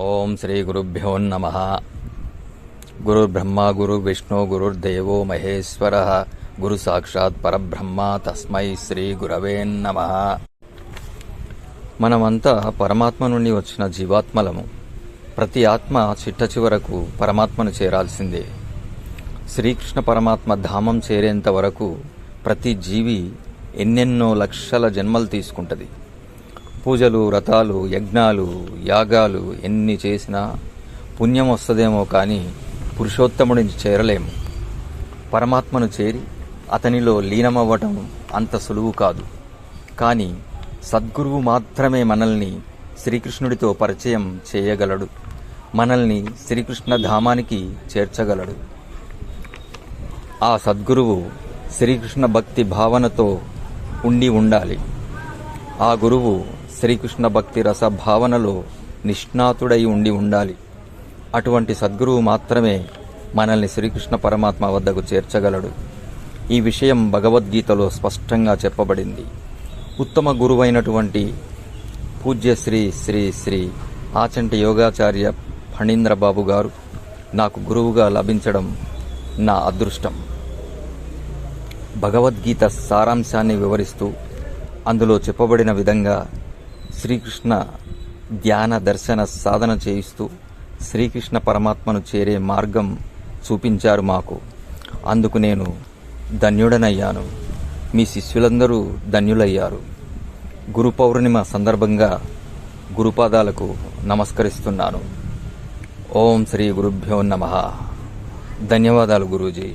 ఓం శ్రీ గురుభ్యో నమ. గురుర్బ్రహ్మ గురుర్విష్ణు గురుర్దేవో మహేశ్వర. గురు సాక్షాత్ పరబ్రహ్మ తస్మై శ్రీ గురవే నమ. మనమంతా పరమాత్మ నుండి వచ్చిన జీవాత్మలము. ప్రతి ఆత్మ చిట్ట చివరకు పరమాత్మను చేరాల్సిందే. శ్రీకృష్ణ పరమాత్మ ధామం చేరేంత వరకు ప్రతి జీవి ఎన్నెన్నో లక్షల జన్మలు తీసుకుంటది. పూజలు వ్రతాలు యజ్ఞాలు యాగాలు ఎన్ని చేసినా పుణ్యం వస్తుందేమో కానీ పురుషోత్తముడిని చేరలేము. పరమాత్మను చేరి అతనిలో లీనమవ్వటం అంత సులువు కాదు. కానీ సద్గురువు మాత్రమే మనల్ని శ్రీకృష్ణుడితో పరిచయం చేయగలడు. మనల్ని శ్రీకృష్ణ ధామానికి చేర్చగలడు. ఆ సద్గురువు శ్రీకృష్ణ భక్తి భావనతో ఉండి ఉండాలి. ఆ గురువు శ్రీకృష్ణ భక్తి రస భావనలో నిష్ణాతుడై ఉండి ఉండాలి. అటువంటి సద్గురువు మాత్రమే మనల్ని శ్రీకృష్ణ పరమాత్మ వద్దకు చేర్చగలడు. ఈ విషయం భగవద్గీతలో స్పష్టంగా చెప్పబడింది. ఉత్తమ గురువైనటువంటి పూజ్య శ్రీ శ్రీ శ్రీ ఆచంటి యోగాచార్య ఫణీంద్రబాబు గారు నాకు గురువుగా లభించడం నా అదృష్టం. భగవద్గీత సారాంశాన్ని వివరిస్తూ అందులో చెప్పబడిన విధంగా శ్రీకృష్ణ ధ్యాన దర్శన సాధన చేయిస్తూ శ్రీకృష్ణ పరమాత్మను చేరే మార్గం చూపించారు మాకు. అందుకు నేను ధన్యుడనయ్యాను. మీ శిష్యులందరూ ధన్యులయ్యారు. గురు పౌర్ణిమ సందర్భంగా గురుపాదాలకు నమస్కరిస్తున్నాను. ఓం శ్రీ గురుభ్యో నమ. ధన్యవాదాలు గురూజీ.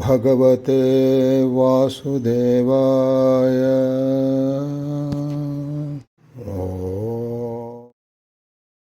भगवते वासुदेवाय।